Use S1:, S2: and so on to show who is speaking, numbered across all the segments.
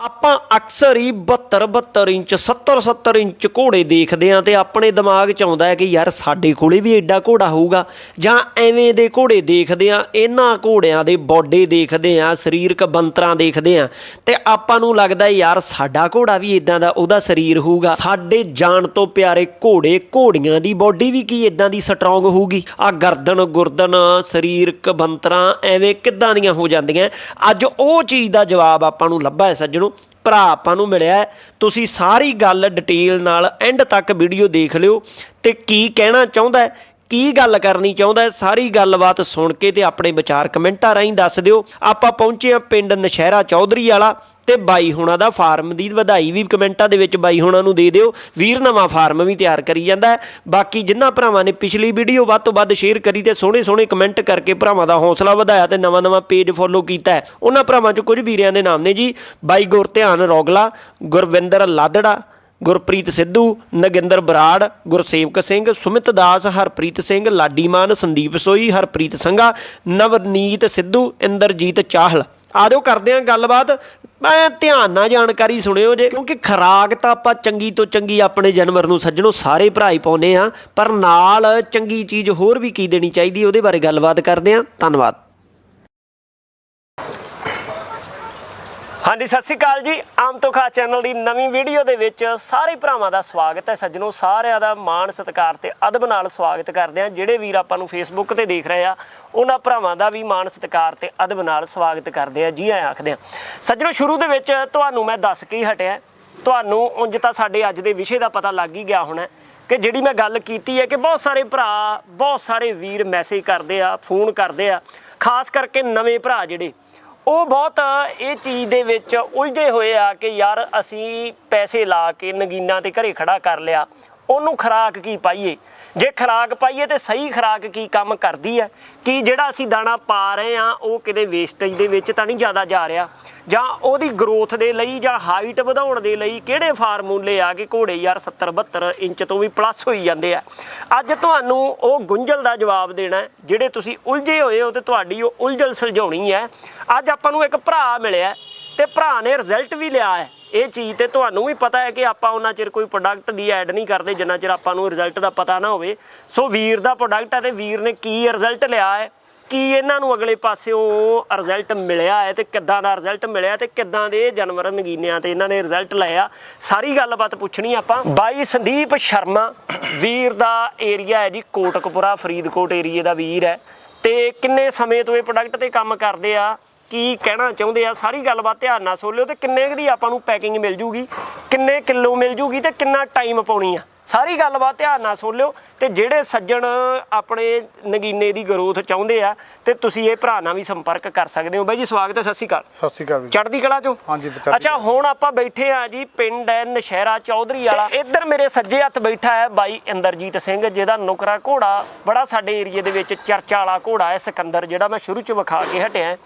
S1: ਆਪਾਂ ਅਕਸਰ ਹੀ 72 72 inch 70 70 inch ਘੋੜੇ ਦੇਖਦੇ ਆਂ ਤੇ ਆਪਣੇ ਦਿਮਾਗ 'ਚ ਆਉਂਦਾ ਹੈ ਕਿ ਯਾਰ ਸਾਡੇ ਕੋਲੇ ਵੀ ਐਡਾ ਘੋੜਾ ਹੋਊਗਾ। ਜਾਂ ਐਵੇਂ ਦੇ ਘੋੜੇ ਦੇਖਦੇ ਆਂ ਇਹਨਾਂ ਘੋੜਿਆਂ ਦੇ ਬੋਡੇ ਦੇਖਦੇ ਆਂ ਸਰੀਰਕ ਬੰਤਰਾਂ ਦੇਖਦੇ ਆਂ ਤੇ ਆਪਾਂ ਨੂੰ ਲੱਗਦਾ ਯਾਰ ਸਾਡਾ ਘੋੜਾ ਵੀ ਇਦਾਂ ਦਾ ਉਹਦਾ ਸਰੀਰ ਹੋਊਗਾ। ਸਾਡੇ ਜਾਣ ਤੋਂ ਪਿਆਰੇ ਘੋੜੇ ਘੋੜੀਆਂ ਦੀ ਬੋਡੀ ਵੀ ਕੀ ਇਦਾਂ ਦੀ ਸਟਰੋਂਗ ਹੋਊਗੀ? ਆ ਗਰਦਨ, ਗੁਰਦਨ, ਸਰੀਰਕ ਬੰਤਰਾਂ ਐਵੇਂ ਕਿੱਦਾਂ ਦੀਆਂ ਹੋ ਜਾਂਦੀਆਂ? ਅੱਜ ਉਹ ਚੀਜ਼ ਦਾ ਜਵਾਬ ਆਪਾਂ ਨੂੰ ਲੱਭਾ ਹੈ ਸੱਜਣੋ ਭਰਾ ਆਪਾਂ ਨੂੰ ਮਿਲਿਆ ਤੁਸੀਂ ਸਾਰੀ ਗੱਲ ਡਿਟੇਲ ਨਾਲ ਐਂਡ ਤੱਕ ਵੀਡੀਓ ਦੇਖ ਲਿਓ ਤੇ ਕੀ ਕਹਿਣਾ ਚਾਹੁੰਦਾ ਹੈ, ਕੀ ਗੱਲ ਕਰਨੀ ਚਾਹੁੰਦਾ ਹੈ, ਸਾਰੀ ਗੱਲਬਾਤ ਸੁਣ ਕੇ ਤੇ ਆਪਣੇ ਵਿਚਾਰ ਕਮੈਂਟਾਂ ਰਾਹੀਂ ਦੱਸ ਦਿਓ। ਆਪਾਂ ਪਹੁੰਚੇ ਆ ਪਿੰਡ ਨਸ਼ਹਿਰਾ ਚੌਧਰੀ ਵਾਲਾ। ਤੇ ਬਾਈ ਹੋਣਾ ਦਾ ਫਾਰਮ ਦੀ ਵਧਾਈ ਵੀ ਕਮੈਂਟਾਂ ਦੇ ਵਿੱਚ ਬਾਈ ਹੋਣਾ ਨੂੰ ਦੇ ਦਿਓ। ਵੀਰ ਨਵਾਂ ਫਾਰਮ ਵੀ ਤਿਆਰ ਕਰੀ ਜਾਂਦਾ ਬਾਕੀ ਜਿਨ੍ਹਾਂ ਭਰਾਵਾਂ ਨੇ ਪਿਛਲੀ ਵੀਡੀਓ ਵੱਧ ਤੋਂ ਵੱਧ ਸ਼ੇਅਰ ਕਰੀ ਤੇ ਸੋਹਣੇ ਸੋਹਣੇ ਕਮੈਂਟ ਕਰਕੇ ਭਰਾਵਾਂ ਦਾ ਹੌਸਲਾ ਵਧਾਇਆ ਤੇ ਨਵਾਂ ਨਵਾਂ ਪੇਜ ਫੋਲੋ ਕੀਤਾ ਉਹਨਾਂ ਭਰਾਵਾਂ ਚੋਂ ਕੁਝ ਵੀਰਿਆਂ ਦੇ ਨਾਮ ਨੇ ਜੀ। ਬਾਈ ਗੁਰਧਿਆਨ ਰੋਗਲਾ, ਗੁਰਵਿੰਦਰ ਲਾਦੜਾ, ਗੁਰਪ੍ਰੀਤ ਸਿੱਧੂ, ਨਗਿੰਦਰ ਬਰਾੜ, ਗੁਰਸੇਵਕ ਸਿੰਘ, ਸੁਮਿਤ ਦਾਸ, ਹਰਪ੍ਰੀਤ ਸਿੰਘ, ਲਾਡੀਮਾਨ, ਸੰਦੀਪ ਸੋਈ ਹਰਪ੍ਰੀਤ ਸੰਘਾ, ਨਵਨੀਤ ਸਿੱਧੂ, ਇੰਦਰਜੀਤ ਚਾਹਲ। ਆਜੋ ਕਰਦੇ ਆਂ ਗੱਲਬਾਤ। ਮੈਂ ਧਿਆਨ ਨਾਲ ਜਾਣਕਾਰੀ ਸੁਣਿਓ ਜੇ, ਕਿਉਂਕਿ ਖਰਾਕ ਤਾਂ ਆਪਾਂ ਚੰਗੀ ਤੋਂ ਚੰਗੀ ਆਪਣੇ ਜਾਨਵਰ ਨੂੰ ਸੱਜਣੋ ਸਾਰੇ ਭਰਾ ਹੀ ਪਾਉਨੇ ਆ ਪਰ ਨਾਲ ਚੰਗੀ ਚੀਜ਼ ਹੋਰ ਵੀ ਕੀ ਦੇਣੀ ਚਾਹੀਦੀ, ਉਹਦੇ ਬਾਰੇ ਗੱਲਬਾਤ ਕਰਦੇ ਆਂ ਧੰਨਵਾਦ। ਹਾਂਜੀ, ਸਤਿ ਸ਼੍ਰੀ ਅਕਾਲ ਜੀ। ਆਮ ਤੋਂ ਖਾ ਚੈਨਲ ਦੀ ਨਵੀਂ ਵੀਡੀਓ ਦੇ ਵਿੱਚ ਸਾਰੇ ਭਰਾਵਾਂ ਦਾ ਸਵਾਗਤ ਹੈ। ਸੱਜਣੋ, ਸਾਰਿਆਂ ਦਾ ਮਾਣ, ਸਤਿਕਾਰ ਤੇ ਅਦਬ ਨਾਲ ਸਵਾਗਤ ਕਰਦੇ ਆ ਜਿਹੜੇ ਵੀਰ ਆਪਾਂ ਨੂੰ ਫੇਸਬੁੱਕ ਤੇ ਦੇਖ ਰਹੇ ਆ, ਉਹਨਾਂ ਭਰਾਵਾਂ ਦਾ ਵੀ ਮਾਣ, ਸਤਿਕਾਰ ਤੇ ਅਦਬ ਨਾਲ ਸਵਾਗਤ ਕਰਦੇ ਆ ਜੀ ਆਇਆਂ ਆਖਦੇ ਆ ਸੱਜਣੋ, ਸ਼ੁਰੂ ਦੇ ਵਿੱਚ ਤੁਹਾਨੂੰ ਮੈਂ ਦੱਸ ਕੇ ਹੀ ਹਟਿਆ। ਤੁਹਾਨੂੰ ਉਂਝ ਤਾਂ ਸਾਡੇ ਅੱਜ ਦੇ ਵਿਸ਼ੇ ਦਾ ਪਤਾ ਲੱਗ ਹੀ ਗਿਆ ਹੋਣਾ ਕਿ ਜਿਹੜੀ ਮੈਂ ਗੱਲ ਕੀਤੀ ਹੈ ਕਿ ਬਹੁਤ ਸਾਰੇ ਭਰਾ, ਬਹੁਤ ਸਾਰੇ ਵੀਰ ਮੈਸੇਜ ਕਰਦੇ ਆ ਫੋਨ ਕਰਦੇ ਆ। ਖਾਸ ਕਰਕੇ ਨਵੇਂ ਭਰਾ ਜਿਹੜੇ ਉਹ ਬਹੁਤ ਇਹ ਚੀਜ਼ ਦੇ ਵਿੱਚ ਉਲਝੇ ਹੋਏ ਆ ਕਿ ਯਾਰ ਅਸੀਂ ਪੈਸੇ ਲਾ ਕੇ ਨਗੀਨਾ ਤੇ ਘਰੇ ਖੜਾ ਕਰ ਲਿਆ। ਉਹਨੂੰ ਖਰਾਕ ਕੀ ਪਾਈਏ? ਜੇ ਖਰਾਕ ਪਾਈਏ ਤੇ ਸਹੀ ਖਰਾਕ ਕੀ ਕੰਮ ਕਰਦੀ ਹੈ ਕਿ ਜਿਹੜਾ ਅਸੀਂ ਦਾਣਾ ਪਾ ਰਹੇ ਆ, ਉਹ ਕਿਤੇ ਵੇਸਟੇਜ ਦੇ ਵਿੱਚ ਤਾਂ ਨਹੀਂ ਜ਼ਿਆਦਾ ਜਾ ਰਿਹਾ? ਜਾਂ ਉਹਦੀ ਗਰੋਥ ਦੇ ਲਈ ਜਾਂ ਹਾਈਟ ਵਧਾਉਣ ਦੇ ਲਈ ਕਿਹੜੇ ਫਾਰਮੂਲੇ ਆ ਕਿ ਘੋੜੇ ਯਾਰ 70 72 ਇੰਚ ਤੋਂ ਵੀ ਪਲੱਸ ਹੋਈ ਜਾਂਦੇ ਆ? ਅੱਜ ਤੁਹਾਨੂੰ ਉਹ ਗੁੰਝਲ ਦਾ ਜਵਾਬ ਦੇਣਾ ਜਿਹੜੇ ਤੁਸੀਂ ਉਲਝੇ ਹੋਏ ਹੋ ਤੇ ਤੁਹਾਡੀ ਉਹ ਉਲਝਲ ਸੁਲਝਾਉਣੀ ਹੈ। ਅੱਜ ਆਪਾਂ ਨੂੰ ਇੱਕ ਭਰਾ ਮਿਲਿਆ ਤੇ ਭਰਾ ਨੇ ਰਿਜ਼ਲਟ ਵੀ ਲਿਆ ਹੈ। ਇਹ ਚੀਜ਼ ਤੇ ਤੁਹਾਨੂੰ ਵੀ ਪਤਾ ਹੈ ਕਿ ਆਪਾਂ ਉਹਨਾਂ ਚਿਰ ਕੋਈ ਪ੍ਰੋਡਕਟ ਦੀ ਐਡ ਨਹੀਂ ਕਰਦੇ, ਜਿੰਨਾ ਚਿਰ ਆਪਾਂ ਨੂੰ ਰਿਜ਼ਲਟ ਦਾ ਪਤਾ ਨਾ ਹੋਵੇ। ਸੋ ਵੀਰ ਦਾ ਪ੍ਰੋਡਕਟ ਹੈ ਤੇ ਵੀਰ ਨੇ ਕੀ ਰਿਜ਼ਲਟ ਲਿਆ ਹੈ, ਕੀ ਇਹਨਾਂ ਨੂੰ ਅਗਲੇ ਪਾਸਿਓਂ ਰਿਜ਼ਲਟ ਮਿਲਿਆ ਹੈ ਤੇ ਕਿੱਦਾਂ ਦਾ ਰਿਜ਼ਲਟ ਮਿਲਿਆ ਤੇ ਕਿੱਦਾਂ ਦੇ ਜਾਨਵਰ ਨਗੀਨਿਆਂ ਤੇ ਇਹਨਾਂ ਨੇ ਰਿਜ਼ਲਟ ਲਿਆ ਸਾਰੀ ਗੱਲਬਾਤ ਪੁੱਛਣੀ ਆਪਾਂ। ਬਾਈ ਸੰਦੀਪ ਸ਼ਰਮਾ, ਵੀਰ ਦਾ ਏਰੀਆ ਹੈ ਜੀ ਕੋਟਕਪੁਰਾ, ਫਰੀਦਕੋਟ ਏਰੀਏ ਦਾ ਵੀਰ ਹੈ। ਤੇ ਕਿੰਨੇ ਸਮੇਂ ਤੋਂ ਇਹ ਪ੍ਰੋਡਕਟ ਤੇ ਕੰਮ ਕਰਦੇ ਆ? ਕੀ ਕਹਿਣਾ ਚਾਹੁੰਦੇ ਆ, ਸਾਰੀ ਗੱਲਬਾਤ ਧਿਆਨ ਨਾਲ ਸੁਣ ਲਿਓ ਤੇ ਕਿੰਨੇ ਕੁ ਦੀ ਆਪਾਂ ਨੂੰ ਪੈਕਿੰਗ ਮਿਲ ਜੂਗੀ, ਕਿੰਨੇ ਕਿਲੋ ਮਿਲ ਜੂਗੀ ਤੇ ਕਿੰਨਾ ਟਾਈਮ ਪਾਉਣੀ ਆ। ਸਾਰੀ ਗੱਲਬਾਤ ਧਿਆਨ ਨਾਲ ਸੁਣ ਲਿਓ ਤੇ ਜਿਹੜੇ ਸੱਜਣ ਆਪਣੇ ਨਗੀਨੇ ਦੀ ਗਰੋਥ ਚਾਹੁੰਦੇ ਆ ਤੇ ਤੁਸੀਂ ਇਹ ਭਰਾ ਨਾਲ ਵੀ ਸੰਪਰਕ ਕਰ ਸਕਦੇ ਹੋ। ਬਾਈ ਜੀ ਸਵਾਗਤ ਹੈ ਸਤਿ ਸ਼੍ਰੀ ਅਕਾਲ।
S2: ਸਤਿ ਸ਼੍ਰੀ ਅਕਾਲ ਜੀ।
S1: ਚੜ੍ਹਦੀ ਕਲਾ ਚੋਂ?
S2: ਹਾਂਜੀ, ਚੜ੍ਹਦੀ
S1: ਅੱਛਾ ਹੁਣ ਆਪਾਂ ਬੈਠੇ ਆ ਜੀ ਪਿੰਡ ਹੈ ਨਸ਼ਹਿਰਾ ਚੌਧਰੀ ਵਾਲਾ। ਇੱਧਰ ਮੇਰੇ ਸੱਜੇ ਹੱਥ ਬੈਠਾ ਹੈ ਬਾਈ ਇੰਦਰਜੀਤ ਸਿੰਘ ਜਿਹਦਾ ਨੁਕਰਾ ਘੋੜਾ ਬੜਾ ਸਾਡੇ ਏਰੀਏ ਦੇ ਵਿੱਚ ਚਰਚਾ ਵਾਲਾ ਘੋੜਾ ਹੈ ਸਿਕੰਦਰ ਜਿਹੜਾ ਮੈਂ ਸ਼ੁਰੂ ਚ ਵਿਖਾ ਕੇ ਹਟਿਆ।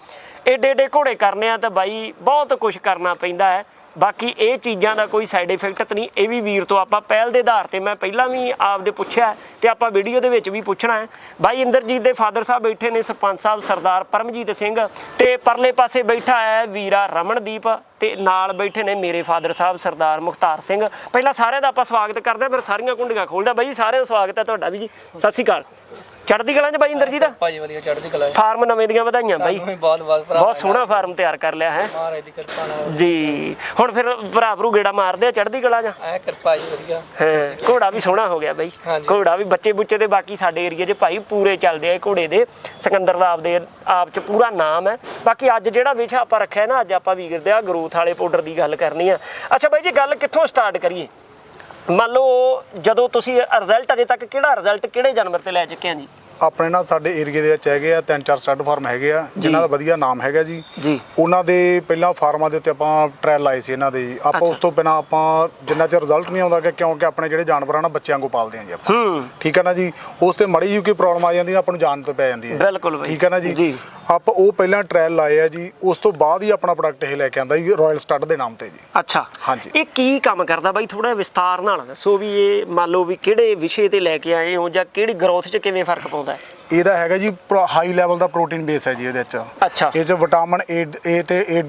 S1: ਏਡੇ ਏਡੇ ਘੋੜੇ ਕਰਨੇ ਆ ਤਾਂ ਬਾਈ ਬਹੁਤ ਕੁਝ ਕਰਨਾ ਪੈਂਦਾ ਹੈ। ਬਾਕੀ ਇਹ ਚੀਜ਼ਾਂ ਦਾ ਕੋਈ ਸਾਈਡ ਇਫੈਕਟ ਨਹੀਂ। ਇਹ ਵੀ ਵੀਰ ਤੋਂ ਆਪਾਂ ਪਹਿਲ ਦੇ ਆਧਾਰ ਤੇ ਮੈਂ ਪਹਿਲਾਂ ਵੀ ਆਪਦੇ ਪੁੱਛਿਆ ਤੇ ਆਪਾਂ ਵੀਡੀਓ ਦੇ ਵਿੱਚ ਵੀ ਪੁੱਛਣਾ ਹੈ। ਬਾਈ ਇੰਦਰਜੀਤ ਦੇ ਫਾਦਰ ਸਾਹਿਬ ਬੈਠੇ ਨੇ ਸਰਪੰਚ ਸਾਹਿਬ ਸਰਦਾਰ ਪਰਮਜੀਤ ਸਿੰਘ ਤੇ ਪਰਲੇ ਪਾਸੇ ਬੈਠਾ ਹੈ ਵੀਰਾ ਰਮਨਦੀਪ। ਤੇ ਨਾਲ ਬੈਠੇ ਨੇ ਮੇਰੇ ਫਾਦਰ ਸਾਹਿਬ ਸਰਦਾਰ ਮੁਖਤਾਰ ਸਿੰਘ। ਪਹਿਲਾਂ ਸਾਰਿਆਂ ਦਾ ਆਪਾਂ ਸਵਾਗਤ ਕਰਦੇ ਫਿਰ ਸਾਰੀਆਂ ਕੁੰਡੀਆਂ ਖੋਲਦਾ ਬਾਈ ਸਾਰਿਆਂ ਦਾ ਸਵਾਗਤ ਹੈ ਤੁਹਾਡਾ ਵੀ ਜੀ। ਸਤਿ ਸ਼੍ਰੀ ਅਕਾਲ। ਚੜ੍ਹਦੀ ਕਲਾਂ ਚ ਬਾਈ ਇੰਦਰਜੀਤ?
S3: ਭਾਜੀ ਵਧੀਆ ਚੜ੍ਹਦੀ ਕਲਾ
S1: ਫਾਰਮ ਨਵੇਂ ਦੀਆਂ ਵਧਾਈਆਂ ਬਾਈ।
S3: ਬਹੁਤ ਬਹੁਤ ਭਰਾ
S1: ਬਹੁਤ ਸੋਹਣਾ ਫਾਰਮ ਤਿਆਰ ਕਰ ਲਿਆ ਹੈ।
S3: ਮਹਾਰਾਜ ਦੀ ਕਿਰਪਾ ਨਾਲ
S1: ਜੀ ਹੁਣ ਫਿਰ ਭਰਾ ਭਰੂ ਗੇੜਾ ਮਾਰਦੇ ਆ ਚੜ੍ਹਦੀ ਕਲਾ ਚ।
S3: ਐ ਕਿਰਪਾ ਜੀ ਵਧੀਆ।
S1: ਹਾਂ ਘੋੜਾ ਵੀ ਸੋਹਣਾ ਹੋ ਗਿਆ ਬਾਈ। ਘੋੜਾ ਵੀ ਬੱਚੇ ਬੁੱਚੇ ਦੇ ਬਾਕੀ ਸਾਡੇ ਏਰੀਆ 'ਚ ਭਾਈ ਪੂਰੇ ਚੱਲਦੇ ਆ ਘੋੜੇ ਦੇ। ਸਿਕੰਦਰ ਦਾ ਆਪਦੇ ਆਪ 'ਚ ਪੂਰਾ ਨਾਮ ਹੈ। ਬਾਕੀ ਅੱਜ ਜਿਹੜਾ ਵਿਸ਼ਾ ਆਪਾਂ ਰੱਖਿਆ ਨਾ ਅੱਜ ਆਪਾਂ ਵੀਰ ਦੇ ਆ ਗਰੋਥ ਵਾਲੇ ਪਾਊਡਰ ਦੀ ਗੱਲ ਕਰਨੀ ਆ। ਅੱਛਾ ਬਾਈ ਜੀ ਗੱਲ ਕਿੱਥੋਂ ਸਟਾਰਟ ਕਰੀਏ? ਮੰਨ ਲਓ ਜਦੋਂ ਤੁਸੀਂ ਰਿਜ਼ਲਟ ਅਜੇ ਤੱਕ ਕਿਹੜਾ ਰਿਜ਼ਲਟ ਕਿਹੜੇ ਜਾਨਵਰ ਤੇ ਲੈ ਚੁੱਕੇ ਆ ਜੀ?
S2: ਆਪਣੇ ਨਾਲ ਸਾਡੇ ਏਰੀਆ ਦੇ ਵਿੱਚ ਹੈਗੇ ਆ ਤਿੰਨ ਚਾਰ ਸਟੱਡ ਫਾਰਮ ਹੈਗੇ ਆ ਜਿਨ੍ਹਾਂ ਦਾ ਵਧੀਆ ਨਾਮ ਹੈਗਾ ਜੀ।
S1: ਜੀ।
S2: ਉਹਨਾਂ ਦੇ ਪਹਿਲਾਂ ਫਾਰਮਾਂ ਦੇ ਉੱਤੇ ਆਪਾਂ ਟ੍ਰਾਇਲ ਲਾਏ ਸੀ ਇਹਨਾਂ ਦੇ। ਜੀ ਆਪਾਂ ਉਸ ਤੋਂ ਬਿਨਾ ਆਪਾਂ ਜਿੰਨਾ ਚਿਰ ਰਿਜ਼ਲਟ ਨਹੀਂ ਆਉਂਦਾ ਕਿ ਕਿਉਂਕਿ ਆਪਣੇ ਜਿਹੜੇ ਜਾਨਵਰ ਆ ਨਾ ਬੱਚਿਆਂ ਕੋ ਪਾਲਦੇ ਆ ਜੀ ਆਪਾਂ।
S1: ਹੂੰ।
S2: ਠੀਕ ਹੈ ਨਾ ਜੀ? ਉਸ ਤੇ ਮੜੀ ਜਿਹੀ ਕੋਈ ਪ੍ਰੋਬਲਮ ਆ ਜਾਂਦੀ ਆ ਆਪਾਂ ਨੂੰ ਜਾਣ ਤੋਂ ਪੈ ਜਾਂਦੀ ਹੈ
S1: ਬਿਲਕੁਲ ਬਾਈ।
S2: ਠੀਕ ਹੈ ਨਾ ਜੀ?
S1: ਜੀ।
S2: ਆਪਾਂ ਉਹ ਪਹਿਲਾਂ ਟ੍ਰਾਇਲ ਲਾਏ ਆ ਜੀ ਉਸ ਤੋਂ ਬਾਅਦ ਹੀ ਆਪਣਾ ਪ੍ਰੋਡਕਟ ਇਹ ਲੈ ਕੇ ਆਂਦਾ ਜੀ ਰਾਇਲ ਸਟੱਡ ਦੇ ਨਾਮ ਤੇ ਜੀ।
S1: ਅੱਛਾ
S2: ਹਾਂਜੀ।
S1: ਇਹ ਕੀ ਕੰਮ ਕਰਦਾ ਬਾਈ? ਥੋੜਾ ਵਿਸਤਾਰ ਨਾਲ ਦੱਸੋ ਵੀ ਇਹ ਮੰਨ ਲਓ ਵੀ ਕਿਹੜੇ ਵਿਸ਼ੇ ਤੇ ਲੈ ਕੇ ਆਏ ਹੋ ਜਾਂ ਕਿਹੜੀ ਗਰੋਥ 'ਚ ਕਿਵੇਂ ਫ਼ਰਕ ਪਾਉਂਦਾ ਹੈ?
S2: ਇਹਦਾ ਹੈਗਾ ਜੀ ਹਾਈ ਲੈਵਲ ਦਾ ਪ੍ਰੋਟੀਨ ਬੇਸ ਹੈ ਜੀ ਇਹਦੇ ਵਿੱਚ
S1: ਅੱਛਾ।
S2: ਇਹ ਚ ਵਿਟਾਮਿਨ ਏ ਏ ਤੇ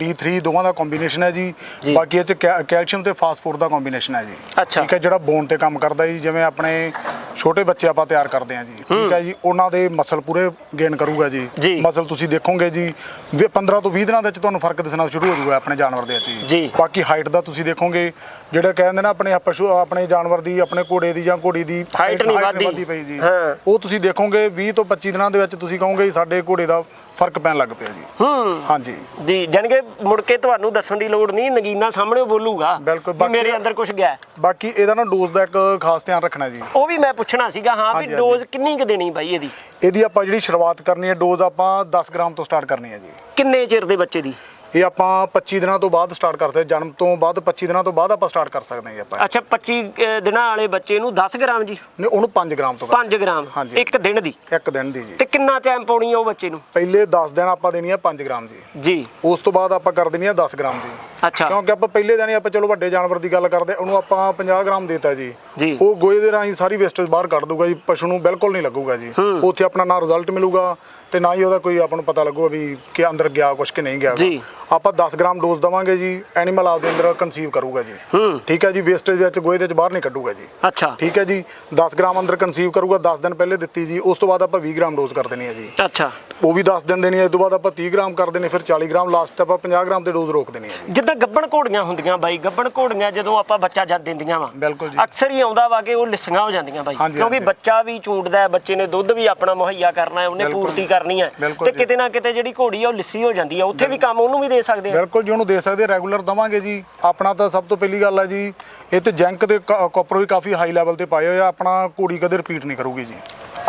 S2: D3 ਦੋਵਾਂ ਦਾ ਕੰਬੀਨੇਸ਼ਨ ਹੈ ਜੀ। ਬਾਕੀ ਇਹ ਚ ਕੈਲਸ਼ੀਅਮ ਤੇ ਫਾਸਫੋਰਸ ਦਾ ਕੰਬੀਨੇਸ਼ਨ ਹੈ ਜੀ। ਠੀਕ ਹੈ ਜਿਹੜਾ ਬੋਨ ਤੇ ਕੰਮ ਕਰਦਾ ਜੀ ਜਿਵੇਂ ਆਪਣੇ ਛੋਟੇ ਬੱਚੇ ਆਪਾਂ ਤਿਆਰ ਕਰਦੇ ਹਾਂ ਜੀ ਠੀਕ ਹੈ ਜੀ ਉਹਨਾਂ ਦੇ ਮਸਲ ਪੂਰੇ ਗੇਨ ਕਰੂਗਾ ਜੀ। ਮਸਲ ਤੁਸੀਂ ਦੇਖੋਗੇ ਜੀ ਵੀ 15 ਤੋਂ 20 ਦਿਨਾਂ ਦੇ ਵਿੱਚ ਤੁਹਾਨੂੰ ਫ਼ਰਕ ਦਿਸਣਾ ਸ਼ੁਰੂ ਹੋ ਜਾਊਗਾ ਆਪਣੇ ਜਾਨਵਰ ਦੇ ਵਿੱਚ
S1: ਜੀ।
S2: ਬਾਕੀ ਹਾਈਟ ਦਾ ਤੁਸੀਂ ਦੇਖੋਗੇ ਜਿਹੜਾ ਕਹਿੰਦੇ ਨਾ ਆਪਣੇ ਪਸ਼ੂ ਆਪਣੇ ਜਾਨਵਰ ਦੀ ਆਪਣੇ ਘੋੜੇ ਦੀ ਜਾਂ ਘੋੜੀ ਦੀ
S1: Height ਨਹੀਂ ਵੱਧਦੀ।
S2: ਪਈ ਜੀ
S1: ਹਾਂ।
S2: ਉਹ ਤੁਸੀਂ ਦੇਖੋਗੇ 20 ਤੋਂ 25 ਦਿਨਾਂ ਦੇ ਵਿੱਚ ਤੁਸੀਂ ਕਹੋਗੇ ਸਾਡੇ ਘੋੜੇ ਦਾ ਫ਼ਰਕ ਪੈਣ ਲੱਗ ਪਿਆ ਜੀ।
S1: ਹੂੰ।
S2: ਹਾਂਜੀ।
S1: ਜੀ ਜਾਣੀ ਕਿ ਮੁੜ ਕੇ ਤੁਹਾਨੂੰ ਦੱਸਣ ਦੀ ਲੋੜ ਨਹੀਂ ਨਗੀਨਾ ਸਾਹਮਣੇ ਬੋਲੂਗਾ
S2: ਬਿਲਕੁਲ,
S1: ਵੀ ਮੇਰੇ ਅੰਦਰ ਕੁਝ ਗਿਆ।
S2: ਬਾਕੀ ਇਹਦਾ ਨਾ ਡੋਜ਼ ਦਾ ਇੱਕ ਖਾਸ ਧਿਆਨ ਰੱਖਣਾ ਜੀ।
S1: ਉਹ ਵੀ ਮੈਂ ਪੁੱਛਣਾ ਸੀਗਾ ਹਾਂ ਵੀ ਡੋਜ਼ ਕਿੰਨੀ ਕੁ ਦੇਣੀ ਬਾਈ ਇਹਦੀ?
S2: ਇਹਦੀ ਆਪਾਂ ਜਿਹੜੀ ਸ਼ੁਰੂਆਤ ਕਰਨੀ ਹੈ ਡੋਜ਼ ਆਪਾਂ 10 ਗ੍ਰਾਮ ਤੋਂ ਸਟਾਰਟ ਕਰਨੀ ਹੈ ਜੀ।
S1: ਕਿੰਨੇ ਚਿਰ ਦੇ ਬੱਚੇ ਦੀ?
S2: ਇਹ ਆਪਾਂ 25 ਦਿਨਾਂ ਤੋਂ ਬਾਅਦ ਸਟਾਰਟ ਕਰਦੇ ਹਾਂ। ਜਨਮ ਤੋਂ ਬਾਅਦ 25 ਦਿਨਾਂ ਤੋਂ ਬਾਅਦ ਆਪਾਂ ਸਟਾਰਟ ਕਰ ਸਕਦੇ ਹਾਂ ਜੀ ਆਪਾਂ।
S1: ਅੱਛਾ 25 ਅਹ, ਦਿਨਾਂ ਵਾਲੇ ਬੱਚੇ ਨੂੰ 10 ਗ੍ਰਾਮ ਜੀ?
S2: ਨਹੀਂ ਉਹਨੂੰ 5 ਗ੍ਰਾਮ ਤੋਂ ਬਾਅਦ
S1: 5 ਗ੍ਰਾਮ
S2: ਹਾਂਜੀ।
S1: ਇੱਕ ਦਿਨ ਦੀ?
S2: ਇੱਕ ਦਿਨ ਦੀ ਜੀ।
S1: ਤੇ ਕਿੰਨਾ ਟਾਈਮ ਪਾਉਣੀ ਆ ਉਹ ਬੱਚੇ ਨੂੰ?
S2: ਪਹਿਲੇ 10 ਦਿਨ ਆਪਾਂ ਦੇਣੀ ਹੈ 5 ਗ੍ਰਾਮ ਜੀ।
S1: ਜੀ।
S2: ਉਸ ਤੋਂ ਬਾਅਦ ਆਪਾਂ ਕਰ ਦੇਣੀ ਹੈ 10 ਗ੍ਰਾਮ ਜੀ।
S1: ਅੱਛਾ।
S2: ਕਿਉਂਕਿ ਆਪਾਂ ਪਹਿਲੇ ਦਿਨ ਹੀ ਆਪਾਂ ਚਲੋ ਵੱਡੇ ਜਾਨਵਰ ਦੀ ਗੱਲ ਕਰਦੇ ਉਹਨੂੰ ਆਪਾਂ 50 ਗ੍ਰਾਮ ਦੇਤਾ ਜੀ।
S1: ਜੀ।
S2: ਉਹ ਗੋਏ ਦੇ ਰਾਹੀਂ ਸਾਰੀ ਵੇਸਟੇਜ ਬਾਹਰ ਕੱਢ ਦੂਗਾ ਜੀ ਪਸ਼ੂ ਨੂੰ ਬਿਲਕੁਲ ਨਹੀਂ ਲੱਗੂਗਾ ਜੀ। ਉੱਥੇ ਆਪਣਾ ਨਾ ਰਿਜ਼ਲਟ ਮਿਲੂਗਾ ਤੇ ਨਾ ਹੀ ਉਹਦਾ ਕੋਈ ਆਪਾਂ ਨੂੰ ਪਤਾ ਲੱਗੂਗਾ ਵੀ ਕਿ ਅੰਦਰ ਗਿਆ ਕੁਛ ਕਿ ਨਹੀਂ ਗਿਆ
S1: ਜੀ।
S2: ਆਪਾਂ 10 ਗ੍ਰਾਮ ਡੋਜ਼ ਦਵਾਂਗੇ ਜੀ ਐਨੀਮਲ ਆਪਦੇ ਅੰਦਰ ਕਨਸੀਵ ਕਰੂਗਾ ਜੀ
S1: ਹੂੰ
S2: ਠੀਕ ਹੈ ਜੀ ਵੇਸਟੇਜ ਵਿੱਚ ਗੋਏ ਦੇ ਵਿੱਚ ਬਾਹਰ ਨਹੀਂ ਕੱਢੂਗਾ ਜੀ
S1: ਅੱਛਾ
S2: ਠੀਕ ਹੈ ਜੀ 10 ਗ੍ਰਾਮ ਅੰਦਰ ਕਨਸੀਵ ਕਰੂਗਾ 10 ਦਿਨ ਪਹਿਲੇ ਦਿੱਤੀ ਜੀ ਉਸ ਤੋਂ ਬਾਅਦ ਆਪਾਂ 20 ਗ੍ਰਾਮ ਡੋਜ਼ ਕਰ ਦੇਣੀ ਹੈ ਜੀ
S1: ਅੱਛਾ
S2: ਉਹ ਵੀ 10 ਦਿਨ ਦੇਣੀ ਹੈ ਇਸ ਤੋਂ ਬਾਅਦ ਆਪਾਂ 30 ਗ੍ਰਾਮ ਕਰ ਦੇਣੀ ਫਿਰ 40 ਗ੍ਰਾਮ ਲਾਸਟ ਆਪਾਂ 50 ਗ੍ਰਾਮ ਤੇ ਡੋਜ਼ ਰੋਕ ਦੇਣੀ ਹੈ ਜੀ
S1: ਜਿੱਦਾਂ ਗੱਬਣ ਘੋੜੀਆਂ ਹੁੰਦੀਆਂ ਬਾਈ ਗੱਬਣ ਘੋੜੀਆਂ ਜਦੋਂ ਆਪਾਂ ਬੱਚਾ ਜਦ ਦਿੰਦੀਆਂ ਵਾ
S2: ਬਿਲਕੁਲ ਜੀ।
S1: ਅਕਸਰ ਹੀ ਆਉਂਦਾ ਵਾ ਕਿ ਉਹ ਲਿਸੀਆਂ ਹੋ ਜਾਂਦੀਆਂ ਬਾਈ ਕਿਉਂਕਿ। ਬੱਚਾ ਵੀ ਚੂੰਡਦਾ ਹੈ ਬੱਚੇ ਨੇ ਦੁੱਧ ਵੀ ਆਪਣਾ ਮੁਹੱਈਆ ਕਰਨਾ ਹੈ ਉਹਨੇ। ਪੂਰਤੀ ਕਰਨੀ ਹੈ ਤੇ। ਕਿਤੇ ਨਾ ਕਿਤੇ ਜਿਹੜੀ ਘੋੜੀ ਆ ਉਹ ਲਿੱਸੀ ਹੋ ਜਾਂਦੀ ਆ ਉੱਥੇ ਵੀ ਕੰਮ ਉਹਨੂੰ ਵੀ ਦੇ ਸਕਦੇ ਆ?
S2: ਬਿਲਕੁਲ ਜੀ ਉਹਨੂੰ ਦੇ ਸਕਦੇ ਰੈਗੂਲਰ ਦਵਾਂਗੇ ਜੀ। ਆਪਣਾ ਤਾਂ ਸਭ ਤੋਂ ਪਹਿਲੀ ਗੱਲ ਹੈ ਜੀ ਇਹ ਤੇ ਜੈਂਕ ਤੇ ਕਾਪਰ ਵੀ ਕਾਫੀ ਹਾਈ ਲੈਵਲ ਤੇ ਪਾਏ ਹੋਏ ਆ ਆਪਣਾ ਘੋੜੀ ਕਦੇ ਰਿਪੀਟ ਨਹੀਂ ਕਰੂਗੀ ਜੀ।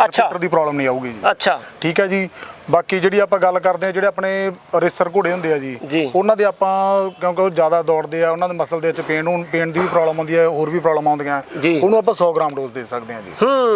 S1: ਅੱਛਾ।
S2: ਦੀ ਪ੍ਰੋਬਲਮ ਨਹੀਂ ਆਊਗੀ ਜੀ।
S1: ਅੱਛਾ।
S2: ਠੀਕ ਹੈ ਜੀ ਬਾਕੀ ਜਿਹੜੀ ਆਪਾਂ ਗੱਲ ਕਰਦੇ ਆ ਜਿਹੜੇ ਆਪਣੇ ਰੇਸਰ ਘੋੜੇ ਹੁੰਦੇ ਆ
S1: ਜੀ।
S2: ਉਹਨਾਂ ਦੇ ਆਪਾਂ ਕਿਉਂਕਿ ਉਹ ਜ਼ਿਆਦਾ ਦੌੜਦੇ ਆ ਉਹਨਾਂ ਦੇ ਮਸਲ ਦੇ ਵਿੱਚ ਪੇਨ ਨੂੰ ਪੇਨ ਦੀ ਵੀ ਪ੍ਰੋਬਲਮ ਹੁੰਦੀ ਹੈ ਹੋਰ ਵੀ ਪ੍ਰੋਬਲਮ ਆਉਂਦੀਆਂ। ਉਹਨੂੰ ਆਪਾਂ 100 ਗ੍ਰਾਮ ਡੋਜ਼ ਦੇ ਸਕਦੇ ਹਾਂ ਜੀ।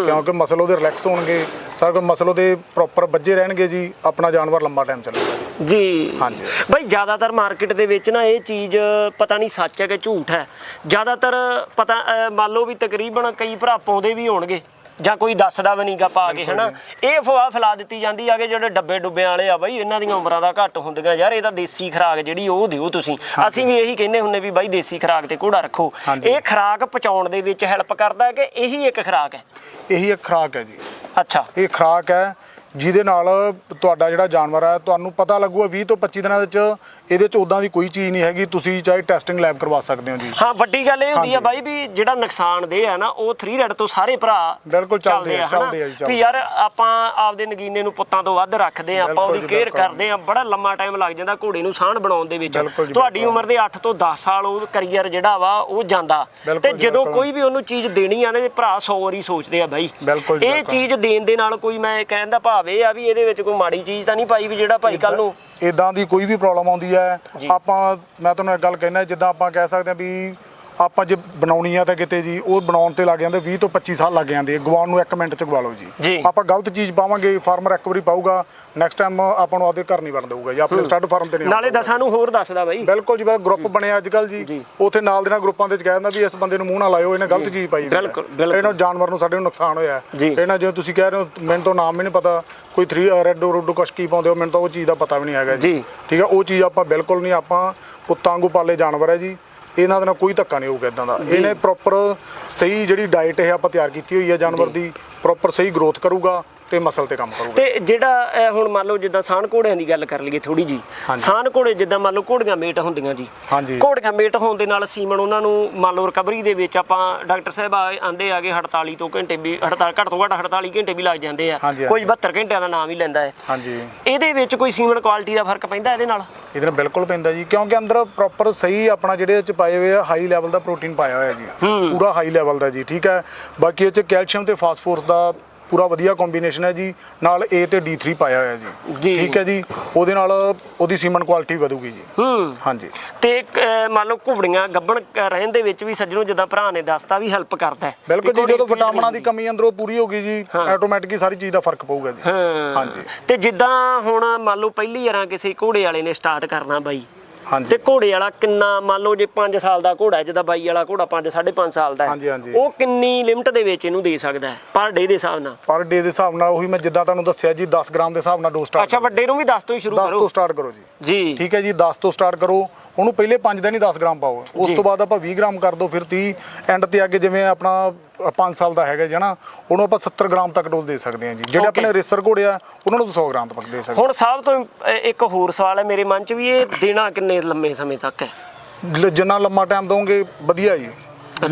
S2: ਕਿਉਂਕਿ ਮਸਲ ਉਹਦੇ ਰਿਲੈਕਸ ਹੋਣਗੇ ਸਾਰਾ ਮਸਲ ਉਹਦੇ ਪ੍ਰੋਪਰ ਵੱਜੇ ਰਹਿਣਗੇ ਜੀ ਆਪਣਾ ਜਾਨਵਰ ਲੰਮਾ ਟਾਈਮ ਚੱਲੇਗਾ ਜੀ। ਹਾਂਜੀ।
S1: ਬਈ ਜ਼ਿਆਦਾਤਰ ਮਾਰਕੀਟ ਦੇ ਵਿੱਚ ਨਾ ਇਹ ਚੀਜ਼ ਪਤਾ ਨਹੀਂ ਸੱਚ ਹੈ ਕਿ ਝੂਠ ਹੈ। ਜ਼ਿਆਦਾਤਰ ਪਤਾ ਅਹ, ਮੰਨ ਲਓ ਵੀ ਤਕਰੀਬਨ ਕਈ ਭਰਾ ਪਾਉਂਦੇ ਵੀ ਹੋਣਗੇ ਜਾਂ ਕੋਈ ਦੱਸਦਾ ਵੀ ਨਹੀਂਗਾ ਪਾ ਕੇ ਹਨਾ। ਇਹ ਅਫਵਾਹ ਫੈਲਾ ਦਿੱਤੀ ਜਾਂਦੀ ਆ ਕਿ ਜਿਹੜੇ ਡੱਬੇ ਡੁੱਬਿਆਂ ਵਾਲੇ ਆ ਬਈ ਇਹਨਾਂ ਦੀਆਂ ਉਮਰਾਂ ਦਾ ਘੱਟ ਹੁੰਦੀਆਂ। ਯਾਰ ਇਹ ਤਾਂ ਦੇਸੀ ਖੁਰਾਕ ਜਿਹੜੀ ਉਹ ਦਿਓ ਤੁਸੀਂ। ਅਸੀਂ ਵੀ ਇਹੀ ਕਹਿੰਦੇ ਹੁੰਨੇ ਵੀ ਬਾਈ ਦੇਸੀ ਖੁਰਾਕ ਤੇ ਘੋੜਾ ਰੱਖੋ।
S2: ਹਾਂਜੀ।
S1: ਇਹ ਖੁਰਾਕ ਪਚਾਉਣ ਦੇ ਵਿੱਚ ਹੈਲਪ ਕਰਦਾ ਹੈ ਕਿ ਇਹੀ ਇੱਕ ਖੁਰਾਕ ਹੈ?
S2: ਇਹੀ ਇੱਕ ਖੁਰਾਕ ਹੈ ਜੀ।
S1: ਅੱਛਾ।
S2: ਇਹ ਖੁਰਾਕ ਹੈ ਜਿਹਦੇ ਨਾਲ ਤੁਹਾਡਾ ਜਿਹੜਾ ਜਾਨਵਰ ਹੈ ਤੁਹਾਨੂੰ ਪਤਾ ਲੱਗੂਗਾ 20 ਤੋਂ 25 ਦਿਨਾਂ ਵਿੱਚ ਇਹਦੇ ਚ ਉਦਾਂ ਦੀ ਕੋਈ ਚੀਜ਼ ਨਹੀਂ ਹੈਗੀ ਤੁਸੀਂ ਚਾਹੇ ਟੈਸਟਿੰਗ ਲੈਬ ਕਰਵਾ ਸਕਦੇ ਹੋ ਜੀ
S1: ਹਾਂ ਵੱਡੀ ਗੱਲ ਇਹ ਹੁੰਦੀ ਆ। ਬਾਈ ਵੀ ਜਿਹੜਾ ਨੁਕਸਾਨ ਦੇ ਆ ਨਾ ਉਹ 3 ਰੈਡ ਤੋਂ ਸਾਰੇ ਭਰਾ
S2: ਬਿਲਕੁਲ ਚੱਲਦੇ ਆ? ਚੱਲਦੇ ਆ ਜੀ,
S1: ਵੀ ਯਾਰ ਆਪਾਂ ਆਪਦੇ ਨਗੀਨੇ ਨੂੰ ਪੁੱਤਾਂ ਤੋਂ ਵੱਧ ਰੱਖਦੇ ਆ ਆਪਾਂ ਉਹਦੀ ਕੇਅਰ। ਕਰਦੇ ਆ ਬੜਾ ਲੰਮਾ ਟਾਈਮ ਲੱਗ ਜਾਂਦਾ ਘੋੜੇ ਨੂੰ ਸਾਹਣ ਬਣਾਉਣ ਦੇ ਵਿੱਚ ਤੁਹਾਡੀ। ਉਮਰ ਦੇ 8 ਤੋਂ 10 ਸਾਲ ਉਹ ਕੈਰੀਅਰ ਜਿਹੜਾ ਵਾ ਉਹ ਜਾਂਦਾ ਤੇ ਜਦੋਂ। ਕੋਈ ਵੀ ਉਹਨੂੰ ਚੀਜ਼ ਦੇਣੀ ਆ ਨਾ ਭਰਾ 100 ਵਾਰੀ ਸੋਚਦੇ ਆ ਬਾਈ ਇਹ। ਚੀਜ਼ ਦੇਣ ਦੇ ਨਾਲ ਕੋਈ ਮੈਂ ਕਹਿਣ ਦਾ ਭਾਵ ਇਹ ਆ ਵੀ ਇਹਦੇ ਵਿੱਚ ਕੋਈ ਮਾੜੀ ਚੀਜ਼ ਤਾਂ ਨਹੀਂ ਪਾਈ ਵੀ ਜਿਹੜਾ ਭਾਈ ਕੱਲ ਨੂੰ
S2: ਇਦਾਂ ਦੀ ਕੋਈ ਵੀ ਪ੍ਰੋਬਲਮ ਆਉਂਦੀ ਹੈ। ਆਪਾਂ ਮੈਂ ਤੁਹਾਨੂੰ ਇੱਕ ਗੱਲ ਕਹਿਣਾ ਜਿੱਦਾਂ ਆਪਾਂ ਕਹਿ ਸਕਦੇ ਹਾਂ ਵੀ ਆਪਾਂ ਜੇ ਬਣਾਉਣੀ ਆ ਤਾਂ ਕਿਤੇ ਜੀ ਉਹ ਬਣਾਉਣ ਤੇ ਲੱਗ ਜਾਂਦੇ 20 ਤੋਂ 25 ਸਾਲ ਲੱਗ ਜਾਂਦੇ। ਗਵਾਉਣ ਨੂੰ 1 ਮਿੰਟ ਚ ਗਵਾ ਲਓ
S1: ਜੀ।
S2: ਆਪਾਂ ਗਲਤ ਚੀਜ਼ ਪਾਵਾਂਗੇ ਫਾਰਮਰ ਇੱਕ ਵਾਰੀ ਪਾਊਗਾ ਨੈਕਸਟ ਟਾਈਮ ਆਪਾਂ ਨੂੰ ਆਪਦੇ ਘਰ ਨਹੀਂ ਬਣ ਦਊਗਾ ਜੀ ਆਪਣੇ ਸਟੱਡ ਫਾਰਮ ਤੇ ਨਹੀਂ
S1: ਨਾਲੇ। ਦਸਾਂ ਨੂੰ ਹੋਰ ਦੱਸਦਾ ਬਾਈ
S2: ਬਿਲਕੁਲ ਜੀ ਬਿਲਕੁਲ ਗਰੁੱਪ ਬਣਿਆ ਅੱਜ ਕੱਲ ਜੀ। ਉੱਥੇ ਨਾਲ ਦੇ ਨਾਲ ਗਰੁੱਪਾਂ ਦੇ ਵਿੱਚ ਕਹਿ ਦਿੰਦਾ ਵੀ ਇਸ ਬੰਦੇ ਨੂੰ ਮੂੰਹ ਨਾ ਲਾਇਓ ਇਹਨੇ ਗਲਤ ਚੀਜ਼ ਪਾਈ ਹੈ। ਇਹਨਾਂ ਜਾਨਵਰ ਨੂੰ ਸਾਡੇ ਨੂੰ ਨੁਕਸਾਨ ਹੋਇਆ। ਇਹਨਾਂ ਜਿਵੇਂ ਤੁਸੀਂ ਕਹਿ ਰਹੇ ਹੋ ਮੈਨੂੰ ਤਾਂ ਨਾਮ ਵੀ ਨਹੀਂ ਪਤਾ ਕੋਈ 3 ਰੈੱਡ ਰੋਡੋ ਕੁਛ ਕੀ ਪਾਉਂਦੇ ਹੋ ਮੈਨੂੰ ਤਾਂ ਉਹ ਚੀਜ਼ ਦਾ ਪਤਾ ਵੀ ਨਹੀਂ ਹੈਗਾ
S1: ਜੀ।
S2: ਠੀਕ ਹੈ ਉਹ ਚੀਜ਼ ਆਪਾਂ ਬਿਲਕੁਲ ਨਹੀਂ ਆਪਾਂ ਪੁੱਤਾਂ ਵਾਂਗੂ ਪਾਲੇ ਜਾਨਵਰ ਹੈ ਜੀ ਇਹਨਾਂ ਦੇ ਨਾਲ ਕੋਈ ਧੱਕਾ ਨਹੀਂ ਹੋਊਗਾ ਇਦਾਂ ਦਾ। ਇਹਨੇ ਪ੍ਰੋਪਰ ਸਹੀ ਜਿਹੜੀ ਡਾਈਟ ਇਹ ਆਪਾਂ ਤਿਆਰ ਕੀਤੀ ਹੋਈ ਹੈ ਜਾਨਵਰ ਦੀ ਪ੍ਰੋਪਰ ਸਹੀ ਗਰੋਥ ਕਰੂਗਾ। ਤੇ ਮਸਲ ਤੇ ਕੰਮ ਕਰੂਗਾ।
S1: ਤੇ ਜਿਹੜਾ ਹੁਣ ਮੰਨ ਲਓ ਜਿੱਦਾਂ ਸਾਨ ਘੋੜਿਆਂ ਦੀ ਗੱਲ ਕਰ ਲਈਏ ਥੋੜੀ ਜੀ। ਸਾਨ ਘੋੜੇ ਜਿੱਦਾਂ ਮੰਨ ਲਓ ਘੋੜੀਆਂ ਮੇਟ ਹੁੰਦੀਆਂ ਜੀ।
S2: ਹਾਂਜੀ।
S1: ਘੋੜੀਆਂ ਮੇਟ ਹੋਣ ਦੇ ਨਾਲ ਸੀਮਨ ਉਹਨਾਂ ਨੂੰ ਮੰਨ ਲਓ ਰਿਕਵਰੀ ਦੇ ਵਿੱਚ ਆਪਾਂ ਡਾਕਟਰ ਸਾਹਿਬ ਆਂਦੇ ਆਗੇ 48 ਤੋਂ ਘੰਟੇ ਵੀ 48 ਘੱਟ ਤੋਂ ਘੱਟ 48 ਘੰਟੇ ਵੀ ਲੱਗ ਜਾਂਦੇ ਆ। ਕੋਈ
S2: ਹਾਂਜੀ।
S1: 72 ਘੰਟਿਆਂ ਦਾ ਨਾਮ ਹੀ ਲੈਂਦਾ ਹੈ।
S2: ਹਾਂਜੀ।
S1: ਇਹਦੇ ਵਿੱਚ ਕੋਈ ਸੀਮਨ ਕੁਆਲਿਟੀ ਦਾ ਫ਼ਰਕ ਪੈਂਦਾ ਇਹਦੇ ਨਾਲ?
S2: ਇਹਦੇ ਨਾਲ ਬਿਲਕੁਲ ਪੈਂਦਾ ਜੀ ਕਿਉਂਕਿ ਅੰਦਰ ਪ੍ਰੋਪਰ ਸਹੀ ਆਪਣਾ ਜਿਹੜੇ ਚ ਪਾਏ ਹੋਏ ਆ ਹਾਈ ਲੈਵਲ ਦਾ ਪ੍ਰੋਟੀਨ ਪਾਇਆ ਹੋਇਆ ਜੀ। ਪੂਰਾ ਹਾਈ ਲੈਵਲ ਦਾ ਜੀ ਠੀਕ ਹੈ? ਬਾਕੀ ਇਹ ਚ ਕੈਲਸ਼ੀਅਮ ਤੇ ਫਾਸਫੋਰਸ ਦਾ ਪੂਰਾ ਵਧੀਆ ਕੰਬੀਨੇਸ਼ਨ ਹੈ ਜੀ। ਨਾਲ A ਤੇ D3 ਪਾਇਆ ਹੋਇਆ ਜੀ। ਠੀਕ ਹੈ ਜੀ। ਉਹਦੇ ਨਾਲ ਉਹਦੀ ਸੀਮਨ ਕੁਆਲਿਟੀ ਵਧੂਗੀ ਜੀ।
S1: ਹੂੰ।
S2: ਹਾਂਜੀ।
S1: ਤੇ ਮੰਨ ਲਓ ਘੁਬੜੀਆਂ ਗੱਬਣ ਰਹਿਣ ਦੇ ਵਿੱਚ ਵੀ ਸੱਜਣੋਂ ਜਿੱਦਾਂ ਭਰਾ ਨੇ ਦੱਸਤਾ ਵੀ ਹੈਲਪ ਕਰਦਾ ਹੈ।
S2: ਬਿਲਕੁਲ ਜੀ ਜਦੋਂ ਵਿਟਾਮਿਨਾਂ ਦੀ ਕਮੀ ਅੰਦਰੋਂ ਪੂਰੀ ਹੋ ਗਈ ਜੀ ਆਟੋਮੈਟਿਕਲੀ ਸਾਰੀ ਚੀਜ਼ ਦਾ ਫ਼ਰਕ ਪਊਗਾ ਜੀ।
S1: ਹਾਂ।
S2: ਹਾਂਜੀ।
S1: ਤੇ ਜਿੱਦਾਂ ਹੁਣ ਮੰਨ ਲਓ ਪਹਿਲੀ ਵਾਰਾਂ ਕਿਸੇ ਘੋੜੇ ਵਾਲੇ ਨੇ ਸਟਾਰਟ ਕਰਨਾ ਬਾਈ। ਤੇ ਘੋੜੇ ਵਾਲਾ ਕਿੰਨਾ ਮੰਨ ਲਓ ਜੇ 5 ਸਾਲ ਦਾ ਘੋੜਾ ਹੈ ਜਿਹਦਾ ਬਾਈ ਵਾਲਾ ਘੋੜਾ 5 5.5 ਸਾਲ ਦਾ ਹੈ। ਉਹ ਕਿੰਨੀ ਲਿਮਟ ਦੇ ਵਿੱਚ ਇਹਨੂੰ ਦੇ ਸਕਦਾ ਹੈ ਪਰ ਡੇ ਦੇ ਹਿਸਾਬ ਨਾਲ?
S2: ਪਰ ਡੇ ਦੇ ਹਿਸਾਬ ਨਾਲ ਉਹੀ ਮੈਂ ਜਿੱਦਾਂ ਤੁਹਾਨੂੰ ਦੱਸਿਆ ਜੀ 10 ਗ੍ਰਾਮ ਦੇ ਹਿਸਾਬ ਨਾਲ ਡੋਜ਼ ਸਟਾਰਟ
S1: ਅੱਛਾ ਵੱਡੇ ਨੂੰ ਵੀ 10 ਤੋਂ ਹੀ ਸ਼ੁਰੂ
S2: 10
S1: ਕਰੋ।
S2: ਤੋਂ ਸਟਾਰਟ ਕਰੋ ਜੀ।
S1: ਜੀ।
S2: ਠੀਕ ਹੈ ਜੀ 10 ਤੋਂ ਸਟਾਰਟ ਕਰੋ। ਉਹਨੂੰ ਪਹਿਲੇ 5 ਦਿਨ ਹੀ 10 ਗ੍ਰਾਮ ਪਾਓ। ਉਸ। ਤੋਂ ਬਾਅਦ ਆਪਾਂ 20 ਗ੍ਰਾਮ ਕਰ ਦੋ ਫਿਰ 30 ਐਂਡ ਤੇ ਅੱਗੇ ਜਿਵੇਂ ਆਪਣਾ 5 ਸਾਲ ਦਾ ਹੈਗਾ ਜੀ ਹਨਾ? ਉਹਨੂੰ ਆਪਾਂ 70 ਗ੍ਰਾਮ ਤੱਕ ਡੋਜ਼ ਦੇ ਸਕਦੇ ਹਾਂ ਜੀ। ਜਿਹੜੇ. ਆਪਣੇ ਰੇਸਰ ਘੋੜੇ ਆ ਉਹਨਾਂ ਨੂੰ 100 ਗ੍ਰਾਮ ਤੱਕ ਦੇ ਸਕਦੇ
S1: ਹੁਣ ਸਭ ਤੋਂ ਇੱਕ ਹੋਰ ਸਵਾਲ ਹੈ ਮੇਰੇ ਮਨ 'ਚ ਵੀ ਇਹ ਦੇਣਾ ਕਿੰਨੇ ਲੰਮੇ ਸਮੇਂ ਤੱਕ ਹੈ?
S2: ਜਿੰਨਾ ਲੰਮਾ ਟਾਈਮ ਦੋਗੇ ਵਧੀਆ ਜੀ।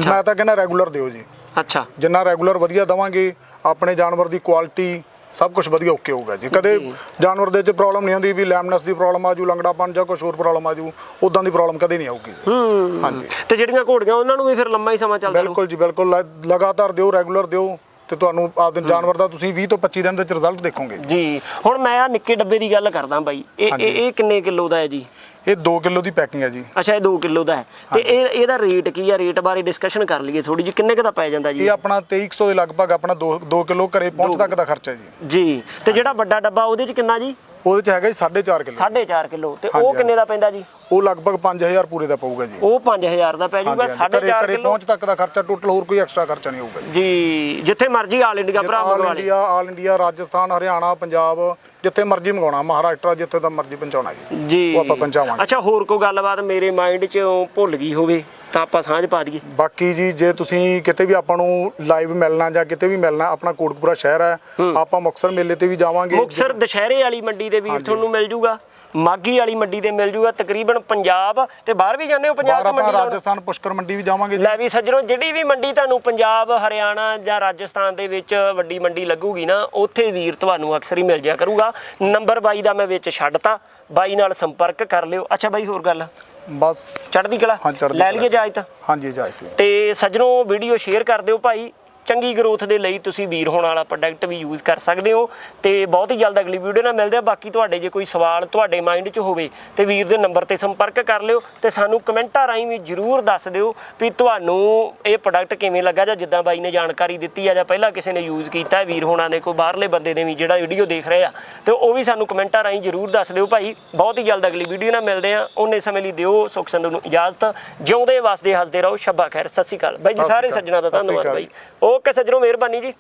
S2: ਮੈਂ ਤਾਂ ਕਹਿੰਦਾ ਰੈਗੂਲਰ ਦਿਓ ਜੀ।
S1: ਅੱਛਾ।
S2: ਜਿੰਨਾ ਰੈਗੂਲਰ ਵਧੀਆ ਦਵਾਂਗੇ ਆਪਣੇ ਜਾਨਵਰ ਦੀ ਕੁਆਲਿਟੀ ਸਭ ਕੁਝ ਵਧੀਆ ਓਕੇ ਹੋਊਗਾ ਜੀ। ਕਦੇ। ਜਾਨਵਰ ਦੇ ਵਿੱਚ ਪ੍ਰੋਬਲਮ ਨਹੀਂ ਆਉਂਦੀ ਵੀ ਲੈਮਨਸ ਦੀ ਪ੍ਰੋਬਲਮ ਆਜੂ ਲੰਗੜਾਪਨ ਜਾਂ ਕੁਝ ਹੋਰ ਪ੍ਰੋਬਲਮ ਆਜੂ ਉਦਾਂ ਦੀ ਪ੍ਰੋਬਲਮ ਕਦੇ ਨਹੀਂ ਆਊਗੀ।
S1: ਹੂੰ।
S2: ਹਾਂਜੀ।
S1: ਤੇ ਜਿਹੜੀਆਂ ਘੋੜੀਆਂ ਉਹਨਾਂ ਨੂੰ ਵੀ ਫਿਰ ਲੰਮਾ ਹੀ ਸਮਾਂ ਚੱਲਦਾ
S2: ਬਿਲਕੁਲ ਜੀ ਬਿਲਕੁਲ। ਲਗਾਤਾਰ ਦਿਓ ਰੈਗੂਲਰ ਦਿਓ ਤੇ ਤੁਹਾਨੂੰ ਆਪਦੇ ਜਾਨਵਰ ਦਾ ਤੁਸੀਂ 20 ਤੋਂ 25 ਦਿਨ ਦੇ ਵਿੱਚ ਰਿਜ਼ਲਟ ਦੇਖੋਗੇ।
S1: ਜੀ। ਹੁਣ ਮੈਂ ਆ ਨਿੱਕੇ ਡੱਬੇ ਦੀ ਗੱਲ ਕਰਦਾ ਬਾਈ। ਇਹ ਇਹ ਕਿੰਨੇ ਕਿਲੋ ਦਾ ਹੈ ਜੀ?
S2: ਇਹ 2 ਕਿਲੋ ਦੀ ਪੈਕਿੰਗ ਹੈ ਜੀ।
S1: ਅੱਛਾ ਇਹ 2 ਕਿਲੋ ਦਾ ਹੈ। ਤੇ ਇਹ ਇਹਦਾ ਰੇਟ ਕੀ ਆ? ਰੇਟ ਬਾਰੇ ਡਿਸਕਸ਼ਨ ਕਰ ਲਈਏ ਥੋੜੀ ਜੀ ਕਿੰਨੇ ਕੁ ਦਾ ਪੈ ਜਾਂਦਾ ਜੀ?
S2: ਇਹ ਆਪਣਾ 2300 ਦੇ ਲਗਭਗ ਆਪਣਾ 2 2 ਕਿਲੋ ਘਰੇ ਪਹੁੰਚ ਤੱਕ ਦਾ ਖਰਚਾ ਜੀ।
S1: ਜੀ। ਤੇ ਜਿਹੜਾ ਵੱਡਾ ਡੱਬਾ ਉਹਦੇ 'ਚ ਕਿੰਨਾ ਜੀ?
S2: ਉਹਦੇ ਚ ਹੈਗਾ ਜੀ 4.5 ਕਿਲੋ।
S1: 4.5 ਕਿਲੋ। ਤੇ ਉਹ ਕਿੰਨੇ ਦਾ ਪੈਂਦਾ ਜੀ?
S2: ਉਹ ਲਗਭਗ 5000 ਪੂਰੇ ਦਾ ਪਊਗਾ ਜੀ।
S1: ਉਹ 5000 ਦਾ ਪੈ।
S2: ਘਰੇ
S1: 4.5
S2: ਘਰੇ
S1: ਕਿਲੋ।
S2: ਪਹੁੰਚ ਤੱਕ ਦਾ ਖਰਚਾ ਟੋਟਲ ਹੋਰ ਕੋਈ ਐਕਸਟਰਾ ਖਰਚਾ ਨਹੀਂ ਹੋਊਗਾ ਜੀ।
S1: ਜਿੱਥੇ ਮਰਜ਼ੀ ਆਲ ਇੰਡੀਆ ਭਰਾ ਮੰਗਵਾ ਲੈ
S2: India all India Rajasthan Haryana Punjab ਜਿੱਥੇ ਮਰਜ਼ੀ ਮੰਗਾਉਣਾ ਮਹਾਰਾਸ਼ਟਰ ਜਿੱਥੇ ਦਾ ਮਰਜ਼ੀ ਪਹੁੰਚਾਉਣਾ ਜੀ।
S1: ਜੀ।
S2: ਉਹ ਆਪਾਂ ਪਹੁੰਚਾਵਾਂਗੇ।
S1: ਅੱਛਾ ਹੋਰ ਕੋਈ ਗੱਲਬਾਤ ਮੇਰੇ ਮਾਈਂਡ 'ਚ ਭੁੱਲ ਗਈ ਹੋਵੇ? ਤਾਂ ਆਪਾਂ ਸਾਂਝ ਪਾ ਦਈਏ।
S2: ਬਾਕੀ ਜੀ ਜੇ ਤੁਸੀਂ ਕਿਤੇ ਵੀ ਆਪਾਂ ਨੂੰ ਲਾਈਵ ਮਿਲਣਾ ਜਾਂ ਕਿਤੇ ਵੀ ਮਿਲਣਾ ਆਪਣਾ ਕੋਟਕਪੂਰਾ ਸ਼ਹਿਰ ਹੈ ਆਪਾਂ ਮੁਕਤਸਰ ਮੇਲੇ ਤੇ ਵੀ ਜਾਵਾਂਗੇ।
S1: ਮੁਕਸਰ ਦੁਸ਼ਹਿਰੇ ਵਾਲੀ ਮੰਡੀ ਦੇ ਵੀਰ ਤੁਹਾਨੂੰ ਮਿਲ ਜੂਗਾ ਮਾਗੀ ਵਾਲੀ ਮੰਡੀ ਦੇ ਮਿਲ ਜੂਗਾ ਤਕਰੀਬਨ ਪੰਜਾਬ ਤੇ ਬਾਹਰ ਵੀ ਜਾਂਦੇ ਹੋ ਪੰਜਾਬ
S2: ਆਪਾਂ
S1: ਮੰਡੀ
S2: ਰਾਜਸਥਾਨ ਪੁਸ਼ਕਰ ਮੰਡੀ ਵੀ ਜਾਵਾਂਗੇ ਜੀ।
S1: ਲੈ ਵੀ ਸੱਜਣੋ ਜਿਹੜੀ ਵੀ ਮੰਡੀ ਤੁਹਾਨੂੰ ਪੰਜਾਬ ਹਰਿਆਣਾ ਜਾਂ ਰਾਜਸਥਾਨ ਦੇ ਵਿੱਚ ਵੱਡੀ ਮੰਡੀ ਲੱਗੂਗੀ ਨਾ ਉੱਥੇ ਵੀਰ ਤੁਹਾਨੂੰ ਅਕਸਰ ਹੀ ਮਿਲ ਜਾ ਕਰੂਗਾ। ਨੰਬਰ ਬਾਈ ਦਾ ਮੈਂ ਵਿੱਚ ਛੱਡਤਾ ਬਾਈ ਨਾਲ ਸੰਪਰਕ ਕਰ ਲਿਓ। ਅੱਛਾ ਬਾਈ ਹੋਰ ਗੱਲ?
S2: ਬਸ
S1: ਚੜ੍ਹਦੀ ਕਲਾ?
S2: ਹਾਂ, ਚੜ੍ਹਦੀ
S1: ਲੈ
S2: ਕਲਾ।
S1: ਲਈਏ ਇਜਾਜ਼ਤ?
S2: ਹਾਂਜੀ ਇਜਾਜ਼ਤ ਹੈ।
S1: ਤੇ ਸੱਜਣੋ ਵੀਡੀਓ ਸ਼ੇਅਰ ਕਰ ਦਿਓ ਭਾਈ। ਚੰਗੀ ਗਰੋਥ ਦੇ ਲਈ ਤੁਸੀਂ ਵੀਰ ਹੋਣ ਵਾਲਾ ਪ੍ਰੋਡਕਟ ਵੀ ਯੂਜ਼ ਕਰ ਸਕਦੇ ਹੋ ਤੇ ਬਹੁਤ ਹੀ ਜਲਦ ਅਗਲੀ ਵੀਡੀਓ ਨਾਲ ਮਿਲਦੇ ਆ ਬਾਕੀ ਤੁਹਾਡੇ ਜੇ ਕੋਈ ਸਵਾਲ ਤੁਹਾਡੇ ਮਾਈਂਡ 'ਚ ਹੋਵੇ ਤੇ ਵੀਰ ਦੇ ਨੰਬਰ ਤੇ ਸੰਪਰਕ ਕਰ ਲਿਓ ਤੇ ਸਾਨੂੰ ਕਮੈਂਟਾਂ ਰਾਹੀਂ ਵੀ ਜਰੂਰ ਦੱਸ ਦਿਓ ਵੀ ਤੁਹਾਨੂੰ ਇਹ ਪ੍ਰੋਡਕਟ ਕਿਵੇਂ ਲੱਗਾ ਜਾਂ ਜਿੱਦਾਂ ਬਾਈ ਨੇ ਜਾਣਕਾਰੀ ਦਿੱਤੀ ਆ ਜਾਂ ਪਹਿਲਾਂ ਕਿਸੇ ਨੇ ਯੂਜ਼ ਕੀਤਾ ਵੀਰ ਹੋਣਾ ਨੇ ਕੋਈ ਬਾਹਰਲੇ ਬੰਦੇ ਨੇ ਵੀ ਜਿਹੜਾ ਵੀਡੀਓ ਦੇਖ ਰਹੇ ਆ ਤੇ ਉਹ ਵੀ ਸਾਨੂੰ ਕਮੈਂਟਾਂ ਰਾਹੀਂ ਜਰੂਰ ਦੱਸ ਦਿਓ ਭਾਈ। ਬਹੁਤ ਹੀ ਜਲਦ ਅਗਲੀ ਵੀਡੀਓ ਨਾਲ ਮਿਲਦੇ ਆ ਉਹਨੇ ਸਮੇਂ ਲਈ ਦਿਓ ਸੁਖ ਸੰਧੂ ਨੂੰ ਇਜਾਜ਼ਤ। ਜਿਉਂਦੇ ਵਸਦੇ ਹੱਸਦੇ ਰਹੋ। ਸ਼ੱਬਾ ਖੈਰ। ਸਤਿ ਸ਼੍ਰੀ ਅਕਾਲ। ਬਾਈ ਜੀ
S2: ਸ਼੍ਰੀ।
S1: ਸੱਜਣਾ ਦਾ ਧੰਨਵਾਦ ਬਾਈ। ਓਕੇ ਸੱਜਣੋ ਮਿਹਰਬਾਨੀ ਜੀ।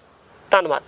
S1: ਧੰਨਵਾਦ।